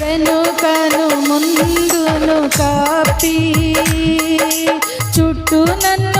వెనుకను ముందును copy చుట్టూ నన్ను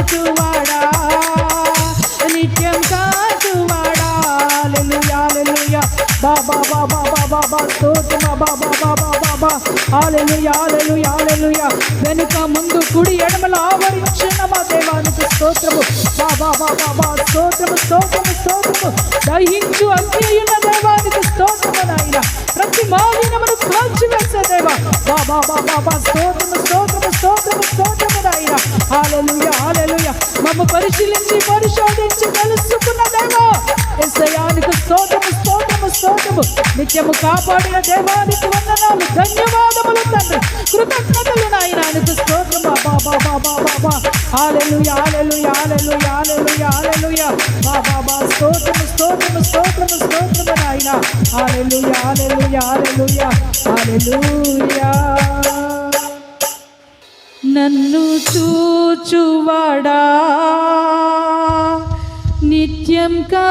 చూచువాడా నిత్యం కాచువాడా హల్లెలూయా బాబా బాబా బాబా బాబా బాబా ప్రభా. హల్లెలూయా హల్లెలూయా హల్లెలూయా. వెనుక ముందు కుడి ఎడమల ఆవరించిన మా దేవానికి స్తోత్రము. బాబా బాబా బా స్తోత్రము స్తోత్రము స్తోత్రము. దహించు అగ్నియున్న దేవానికి స్తోత్రము నాయన. ప్రతి మాలినమును కాల్చివేసే దేవా. బాబా బాబా బా స్తోత్రము స్తోత్రము స్తోత్రము స్తోత్రము నాయన. హల్లెలూయా హల్లెలూయా. మమ్మ పరిశీలించి పరిశోధించి తెలుసుకున్న దేవా. ఎస్ఐ ప్రభు నిత్యము కాపాడిన దేవానికి వందనాలు ధన్యవాదములు తండ్రి. కృతజ్ఞతలు నాయన ఆయనకు స్తోత్రం. బాబా బాబా బాబా బాబా ఆలెలు యాలెలు యాలెలు యాలెలు ఆలెలు బాబా బాబా స్తోత్రము స్తోత్రము స్తోత్రము స్తోత్రము నాయన. ఆలెలు ఆలెలు ఆలెలు ఆలెలు నన్ను చూచువాడా? నిత్యం కా